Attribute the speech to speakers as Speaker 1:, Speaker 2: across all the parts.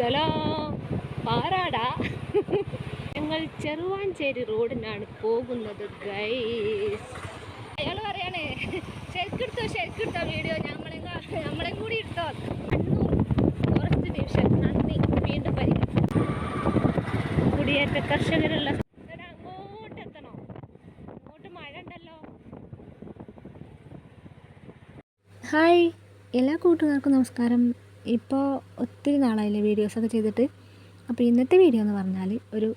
Speaker 1: സ്ഥലം പാറാടാ. ഞങ്ങൾ ചെറുവാഞ്ചേരി റോഡിനാണ് പോകുന്നത് ഗൈസ് അയാൾ പറയണേ ശരിക്കെടുത്തോ ശരിക്കെടുത്തോ വീഡിയോ ഞമ്മളെ നമ്മളെ കൂടി ഇട്ടോ കുറച്ച് ഡിവിഷൻ നന്ദി. വീണ്ടും പരിഗണിച്ചു കുടിയേറ്റ കർഷകരുള്ള
Speaker 2: ഹായ് എല്ലാ കൂട്ടുകാർക്കും നമസ്കാരം. ഇപ്പോൾ ഒത്തിരി നാളായില്ലേ വീഡിയോസൊക്കെ ചെയ്തിട്ട്. അപ്പോൾ ഇന്നത്തെ വീഡിയോ എന്ന് പറഞ്ഞാൽ ഒരു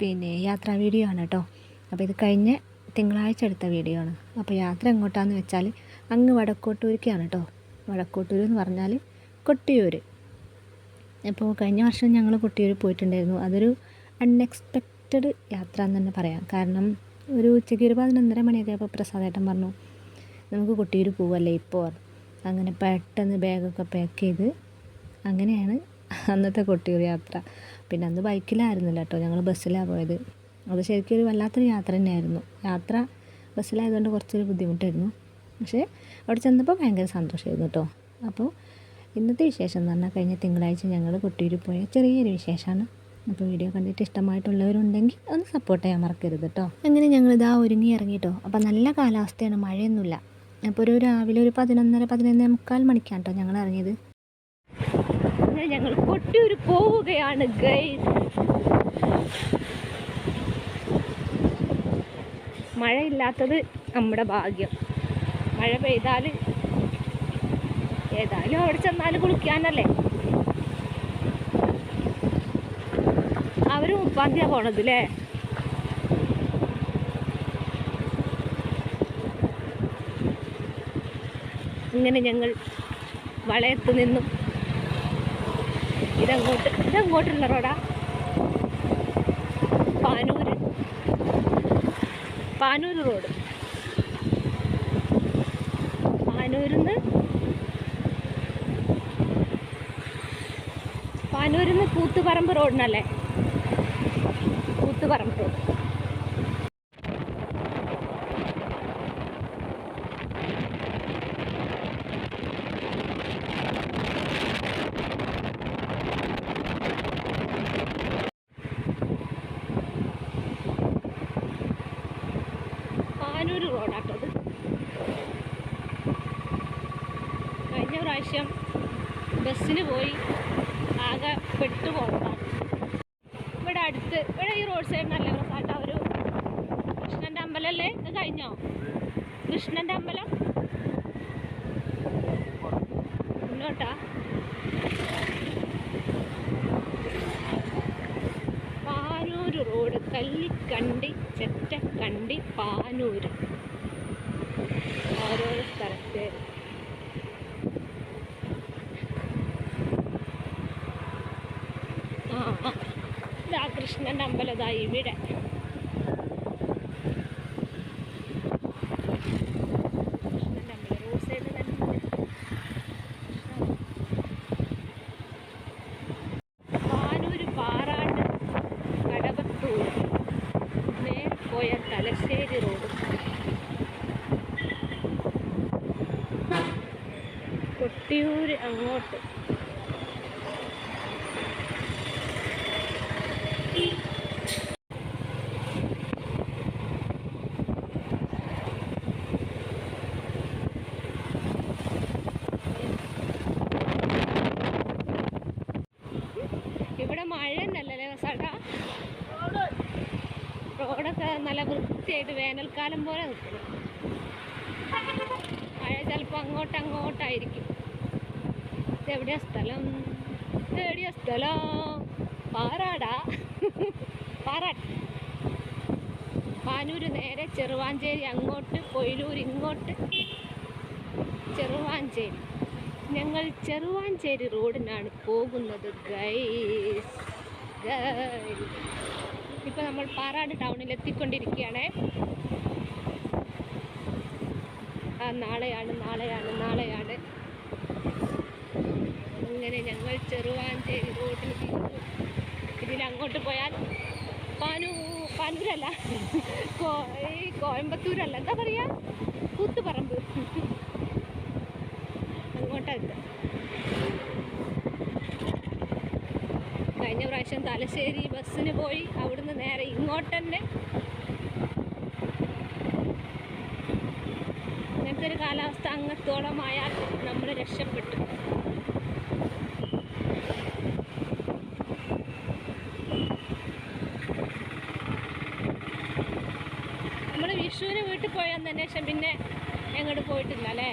Speaker 2: പിന്നെ യാത്രാ വീഡിയോ ആണ് കേട്ടോ. അപ്പോൾ ഇത് കഴിഞ്ഞ തിങ്കളാഴ്ച എടുത്ത വീഡിയോ ആണ്. അപ്പോൾ യാത്ര എങ്ങോട്ടാന്ന് വെച്ചാൽ അങ്ങ് വടക്കോട്ടൂരിക്കാണ് കേട്ടോ. വടക്കോട്ടൂർ എന്ന് പറഞ്ഞാൽ കൊട്ടിയൂർ അപ്പോൾ കഴിഞ്ഞ വർഷം ഞങ്ങൾ കൊട്ടിയൂർ പോയിട്ടുണ്ടായിരുന്നു. അതൊരു അൺഎക്സ്പെക്റ്റഡ് യാത്ര എന്ന് തന്നെ പറയാം. കാരണം ഒരു ഉച്ചയ്ക്ക് ഒരു പതിനൊന്നര മണിയൊക്കെ ആയപ്പോൾ പ്രസാദേട്ടൻ പറഞ്ഞു നമുക്ക് കൊട്ടിയൂർ പോവല്ലേ ഇപ്പോൾ? അങ്ങനെ പെട്ടെന്ന് ബാഗൊക്കെ പാക്ക് ചെയ്ത് അങ്ങനെയാണ് അന്നത്തെ കൊട്ടിയൂർ യാത്ര. പിന്നെ അന്ന് ബൈക്കിലായിരുന്നില്ല കേട്ടോ ഞങ്ങൾ ബസ്സിലാണ് പോയത്. അത് ശരിക്കും ഒരു വല്ലാത്തൊരു യാത്ര തന്നെയായിരുന്നു. യാത്ര ബസ്സിലായതുകൊണ്ട് കുറച്ചൊരു ബുദ്ധിമുട്ടായിരുന്നു. പക്ഷേ അവിടെ ചെന്നപ്പോൾ ഭയങ്കര സന്തോഷമായിരുന്നു കേട്ടോ അപ്പോൾ ഇന്നത്തെ വിശേഷം എന്ന് പറഞ്ഞാൽ കഴിഞ്ഞ തിങ്കളാഴ്ച ഞങ്ങൾ കൊട്ടിയൂർ പോയ ചെറിയൊരു വിശേഷമാണ് അപ്പോൾ വീഡിയോ കണ്ടിട്ട് ഇഷ്ടമായിട്ടുള്ളവരുണ്ടെങ്കിൽ ഒന്ന് സപ്പോർട്ട് ചെയ്യാൻ മറക്കരുത് കേട്ടോ അങ്ങനെ ഞങ്ങൾ ഇതാ ഒരുങ്ങി ഇറങ്ങി കേട്ടോ അപ്പോൾ നല്ല കാലാവസ്ഥയാണ്. മഴയൊന്നുമില്ല. അപ്പോൾ ഒരു രാവിലെ ഒരു പതിനൊന്നര പതിനൊന്നേ മുക്കാൽ മണിക്കാണ് കേട്ടോ ഞങ്ങൾ ഇറങ്ങിയത്
Speaker 1: ഞങ്ങൾ കൊട്ടിയൂർ പോവുകയാണ് മഴയില്ലാത്തത് നമ്മുടെ ഭാഗ്യം. മഴ പെയ്താൽ ഏതായാലും അവിടെ ചെന്നാൽ കുളിക്കാനല്ലേ? അവരും ഉപ്പാന്തിയാണ് പോണത് അല്ലേ ഇങ്ങനെ ഞങ്ങൾ വളയത്ത് നിന്നും ഇതങ്ങോട്ട് ഇതങ്ങോട്ടുള്ള റോഡാ. പാനൂർ പാനൂർ റോഡ്. പാനൂരിൽ നിന്ന് പാനൂരിൽ നിന്ന് കൂത്തുപറമ്പ് റോഡിനല്ലേ? കൂത്തുപറമ്പ് റോഡ് പാനൂര് റോഡാട്ടത് കഴിഞ്ഞ പ്രാവശ്യം ബസ്സിന് പോയി ആകെ പെട്ടുപോകണം. ഇവിടെ അടുത്ത് ഇവിടെ ഈ റോഡ് സൈഡ് നല്ല രസമാട്ടോ ഒരു കൃഷ്ണന്റെ അമ്പലമല്ലേ ഇത് കഴിഞ്ഞോ? കൃഷ്ണന്റെ അമ്പലം? മുന്നോട്ടാ. പാനൂര് റോഡ് കല്ലിക്കണ്ടി ചെറ്റക്കണ്ടി പാനൂര്. ഓരോരോ സ്ഥലത്ത് ആ ആ ഇതാ കൃഷ്ണന്റെ അമ്പലം ഇതാ ഇവിടെ കൃഷ്ണന്റെ അമ്പലം റോഡ് സൈഡിൽ തന്നെ പാനൂര് പാറാട് കടവത്തൂർ നേരെ ഇവിടെ തലശ്ശേരി റോഡ് കൊട്ടിയൂര് അങ്ങോട്ട് ഇവിടെ മഴ തന്നെയല്ലേ സാട്ടാ റോഡൊക്കെ വൃത്തിയായിട്ട് വേനൽക്കാലം പോലെ നിൽക്കുന്നു മഴ ചിലപ്പോൾ അങ്ങോട്ട് അങ്ങോട്ടായിരിക്കും. ഇതെവിടെയാ സ്ഥലം? ഇതെവിടെയാ സ്ഥലം? പാറാടാ. പാറാട്. പാനൂര് നേരെ ചെറുവാഞ്ചേരി അങ്ങോട്ട് കൊയിലൂർ ഇങ്ങോട്ട് ചെറുവാഞ്ചേരി. ഞങ്ങൾ ചെറുവാഞ്ചേരി റോഡിനാണ് പോകുന്നത് ഗൈസ് ഇപ്പൊ നമ്മൾ പാറാട് ടൗണിൽ എത്തിക്കൊണ്ടിരിക്കുകയാണ്. ആ നാളെയാണ് നാളെയാണ് നാളെയാണ്. അങ്ങനെ ഞങ്ങൾ ചെറുവാഞ്ചേരി റോഡിൽ ഇതിൽ അങ്ങോട്ട് പോയാൽ പാനു പാനൂരല്ല. കോയമ്പത്തൂരല്ല. എന്താ പറയാ? കൂത്തുപറമ്പ്. അങ്ങോട്ടാ എത്തുക ശേഷം തലശ്ശേരി ബസ്സിന് പോയി അവിടുന്ന് നേരെ ഇങ്ങോട്ട് തന്നെ. ഇങ്ങനത്തെ ഒരു കാലാവസ്ഥ അങ്ങത്തോളമായാൽ നമ്മൾ രക്ഷപ്പെട്ടു. നമ്മൾ വിഷുവിന് വീട്ടിൽ പോയാൽ തന്നെ ശേഷം പിന്നെ എങ്ങോട്ട് പോയിട്ടില്ല അല്ലേ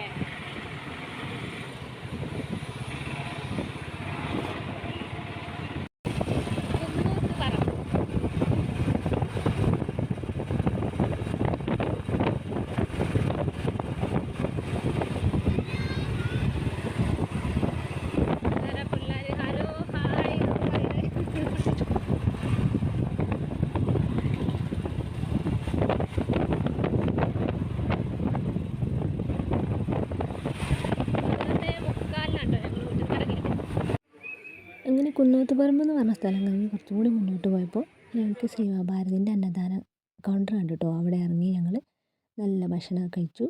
Speaker 1: കുന്നൂത്ത് പറ വേറെ പിള്ളേര് ഹലോ ഹായ് എന്നൊക്കെ പറയുന്നത്. പതിനൊന്നേ മുക്കാലിനാട്ടോ ഞങ്ങൾ വീട്ടിൽ നിന്ന് ഇറങ്ങിയത്
Speaker 2: അങ്ങനെ കുന്നോത്തുപറമ്പ് എന്ന് പറഞ്ഞ സ്ഥലം കഴിഞ്ഞ് കുറച്ചും കൂടി മുന്നോട്ട് പോയപ്പോൾ ഞങ്ങൾക്ക് സേവാഭാരതിന്റെ അന്നദാന കൗണ്ടർ ഉണ്ട് കേട്ടോ അവിടെ ഇറങ്ങി ഞങ്ങൾ നല്ല ഭക്ഷണം കഴിച്ചു.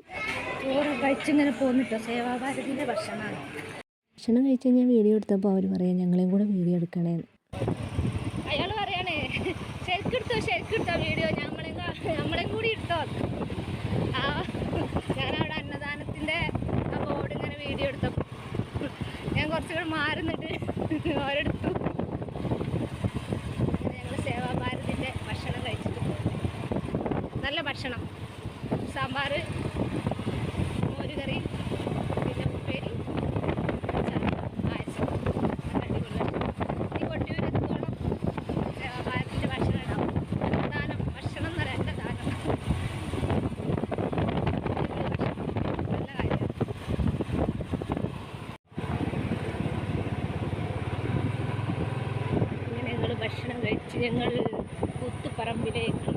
Speaker 1: ചോറ് കഴിച്ചിങ്ങനെ പോന്നിട്ടോ? സേവാഭാരതിന്റെ ഭക്ഷണമാണ്
Speaker 2: ഭക്ഷണം കഴിച്ച് ഞാൻ വീഡിയോ എടുത്തപ്പോൾ അവർ പറയാം ഞങ്ങളെയും കൂടെ വീഡിയോ എടുക്കണേ
Speaker 1: അയാൾ പറയണേ ശരിക്കെടുത്തോ ശരിക്കെടുത്തോ വീഡിയോ? ഞങ്ങളെ കാ- കൂടി ഇട്ടോ ആ ഞാനവിടെ അന്നദാനത്തിന്റെ ആ ബോർഡ് ഇങ്ങനെ വീഡിയോ എടുത്തപ്പോൾ ഞാൻ കുറച്ചുകൂടെ മാറുന്നിട്ട് ഓരെടുത്തു ഞങ്ങൾ സേവാഭാരതിന്റെ ഭക്ഷണം കഴിച്ചിട്ട് പോയി. നല്ല ഭക്ഷണം. സാമ്പാർ മോരുകറി പിന്നെ ഉപ്പേരി അച്ചാർ പായസം അടിപൊളി ഭക്ഷണം ഈ കൊട്ടിയൂരെത്തോളം സേവാഭാരതിന്റെ ഭക്ഷണം ഉണ്ടാവും അന്നദാനം ഭക്ഷണം എന്ന് പറയാം എന്റെ ദാനം അടിപൊളി ഭക്ഷണം നല്ല കാര്യം അങ്ങനെ ഞങ്ങൾ ഭക്ഷണം കഴിച്ച് ഞങ്ങൾ കൂത്തുപറമ്പിലേക്ക്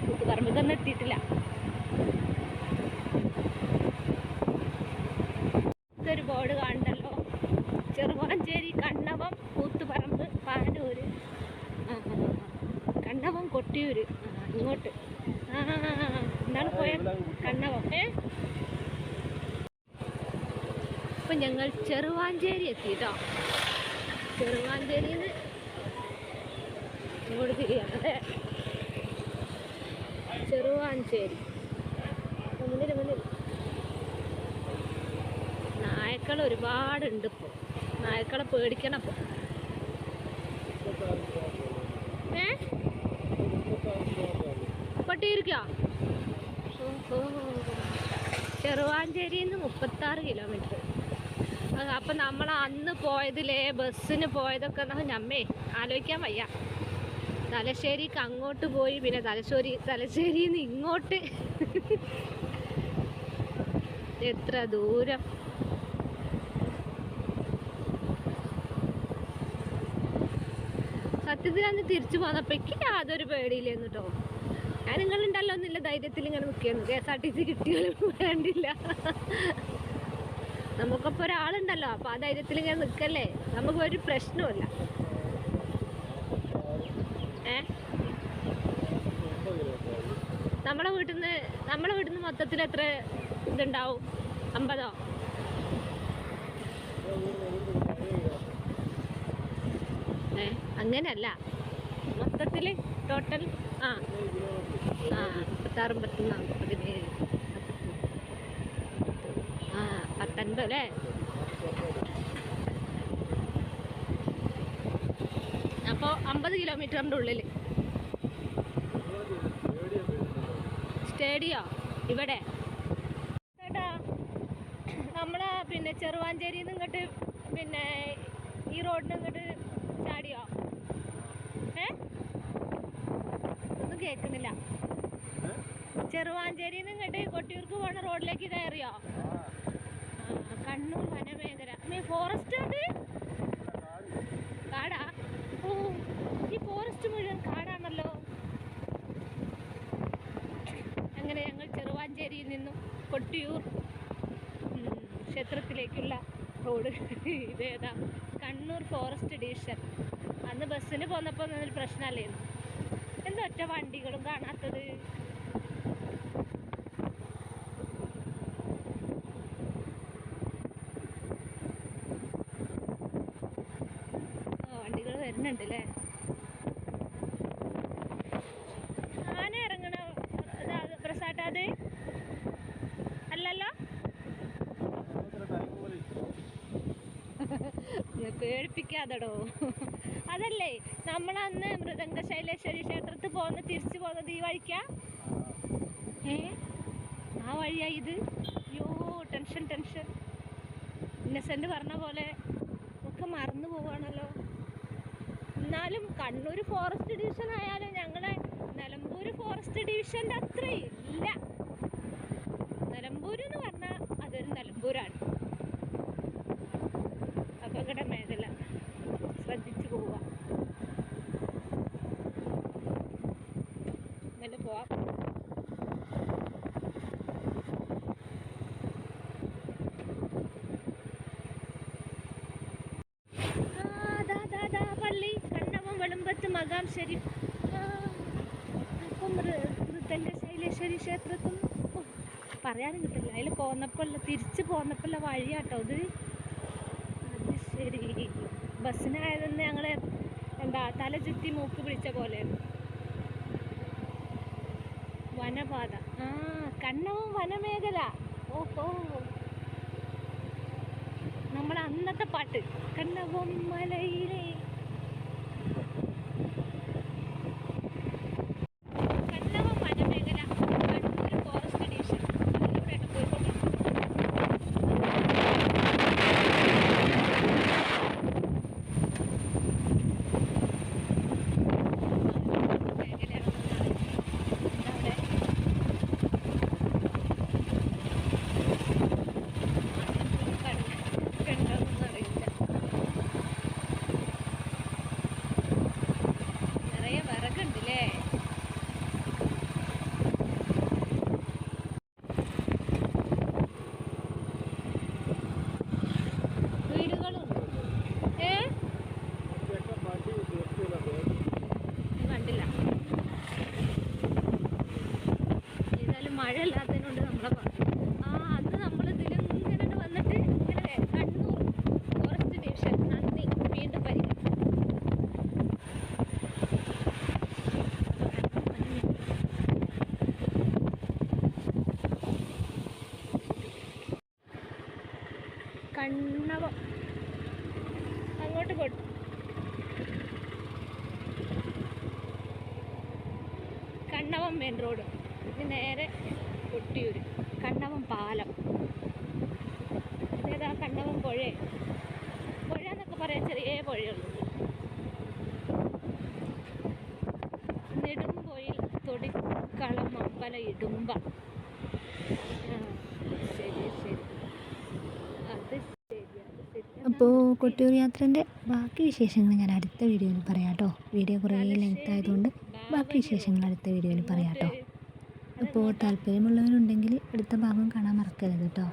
Speaker 1: കൂത്തുപറമ്പിലൊന്നും എത്തിയിട്ടില്ല ഇതൊരു ബോർഡ് കാണണ്ടല്ലോ ചെറുവാഞ്ചേരി കണ്ണവം കൂത്തുപറമ്പ് പാനൂര് ആ, ആ, ആ. കണ്ണവം കൊട്ടിയൂര് ആ, ഇങ്ങോട്ട് ആ എന്താണ് പോയ കണ്ണവം ഏ ഇപ്പം ഞങ്ങൾ ചെറുവാഞ്ചേരി എത്തി കേട്ടോ ചെറുവാഞ്ചേരിയിൽ ഇങ്ങോട്ട് തിരിയാണ് അല്ലേ ചെറുവാഞ്ചേരി. മുന്നിൽ മുന്നിൽ നായക്കൾ ഒരുപാടുണ്ട് ഇപ്പോൾ നായക്കളെ പേടിക്കണം ഇപ്പോൾ ഏ? കൊട്ടിയിരിക്കോ ചെറുവാഞ്ചേരിയിൽ മുപ്പത്താറ് കിലോമീറ്റർ. അപ്പം നമ്മൾ അന്ന് പോയതിലേ ബസ്സിന് പോയതൊക്കെ നമ്മേ ആലോചിക്കാൻ വയ്യ. തലശ്ശേരിക്ക് അങ്ങോട്ട് പോയി പിന്നെ തലശ്ശേരി തലശ്ശേരിയിൽ നിന്ന് ഇങ്ങോട്ട്. എത്ര ദൂരം. സത്യത്തിൽ അന്ന് തിരിച്ചു പോന്നപ്പോഴേക്ക് യാതൊരു പേടിയില്ലെന്ന് കേട്ടോ ഞാൻ നിങ്ങളുണ്ടല്ലോ എന്നില്ല ധൈര്യത്തിൽ ഇങ്ങനെ നിൽക്കുന്നു K S R T C കിട്ടിയാലും വേണ്ടില്ല. നമുക്കിപ്പോൾ ഒരാളുണ്ടല്ലോ അപ്പോൾ ആ ധൈര്യത്തിൽ ഇങ്ങനെ നിൽക്കല്ലേ നമുക്ക് ഒരു പ്രശ്നമില്ല ഏ? നമ്മളെ വീട്ടിൽ നിന്ന് നമ്മളെ വീട്ടിൽ നിന്ന് മൊത്തത്തിൽ എത്ര ഇതുണ്ടാവും? അമ്പതോ? ഏ അങ്ങനെയല്ല. മൊത്തത്തിൽ ടോട്ടൽ ആ ആ മുപ്പത്താറ് പത്തൊന്ന് പതിനേഴ് ആ പത്തൊൻപത് അല്ലേ അപ്പോൾ അമ്പത് കിലോമീറ്ററിന്റെ ഉള്ളിൽ സ്റ്റേഡിയോ ഇവിടെ. ചേട്ടാ നമ്മളെ പിന്നെ ചെറുവാഞ്ചേരി നിന്ന് ഇങ്ങോട്ട് പിന്നെ ഈ റോഡിന് ഇങ്ങോട്ട് ചാടിയോ? ഏ? ഒന്നും കേൾക്കുന്നില്ല ചെറുവാഞ്ചേരി നിന്ന് ഇങ്ങോട്ട് കൊട്ടിയൂർക്ക് പോണ റോഡിലേക്ക് കയറിയോ? കണ്ണൂർ വനമേഖല മീ ഫോറസ്റ്റ് ഉണ്ട് കാടാ. ഓ ഈ ഫോറസ്റ്റ് മുഴുവൻ കാടാണല്ലോ. അങ്ങനെ ഞങ്ങൾ ചെറുവാഞ്ചേരിയിൽ നിന്നും കൊട്ടിയൂർ ക്ഷേത്രത്തിലേക്കുള്ള റോഡ്. ഇതേതാ കണ്ണൂർ ഫോറസ്റ്റ് ഡിവിഷൻ അന്ന് ബസ്സിന് പോന്നപ്പോൾ ഒന്നും പ്രശ്നമല്ലേ എന്താ ഒറ്റ വണ്ടികളും കാണാത്തത് ആ വണ്ടികൾ വരുന്നുണ്ട് അല്ലേ പേടിപ്പിക്കാതടോ. അതല്ലേ നമ്മളന്ന് മൃദംഗ ശൈലേശ്വരി ക്ഷേത്രത്തിൽ പോകുന്ന തിരിച്ചു പോകുന്നത് ഈ വഴിക്കാ? ഏ? ആ വഴിയാ ഇത്? യോ ടെൻഷൻ ടെൻഷൻ. ഇന്നസെന്റ് പറഞ്ഞ പോലെ ഒക്കെ മറന്നു പോവാണല്ലോ. എന്നാലും കണ്ണൂർ ഫോറസ്റ്റ് ഡിവിഷൻ ആയാലും ഞങ്ങളെ നിലമ്പൂർ ഫോറസ്റ്റ് ഡിവിഷന്റെ അത്ര ഇല്ല. ആ, അപ്പം മൃ- മൃദംഗ ശൈലേശ്വരി ക്ഷേത്രത്തിൽ പറയാനും കിട്ടില്ല. അതിൽ പോന്നപ്പോൾ തിരിച്ച് പോന്നപ്പോൾ വഴിയാട്ടോ അത് അത് ശരി. ബസ്സിനായതെന്ന് ഞങ്ങൾ എന്താ തല ചുറ്റി മൂക്ക് പിടിച്ച പോലെ. വനപാത. ആ കണ്ണവും വനമേഖല. ഓഹോ. നമ്മൾ അന്നത്തെ പാട്ട്. കണ്ണവും മലയിലെ തൊടിക്കളം ഇടുമ്പ. ശരി ശരി. അത്
Speaker 2: അപ്പോൾ കൊട്ടിയൂർ യാത്രേന്റെ ബാക്കി വിശേഷങ്ങൾ ഞാൻ അടുത്ത വീഡിയോയിൽ പറയാം കേട്ടോ. വീഡിയോ കുറേ ലെങ്ത് ആയതുകൊണ്ട് ബാക്കി വിശേഷങ്ങൾ അടുത്ത വീഡിയോയിൽ പറയാം കേട്ടോ. അപ്പോൾ താല്പര്യമുള്ളവരുണ്ടെങ്കിൽ അടുത്ത ഭാഗം കാണാൻ മറക്കരുത് കേട്ടോ.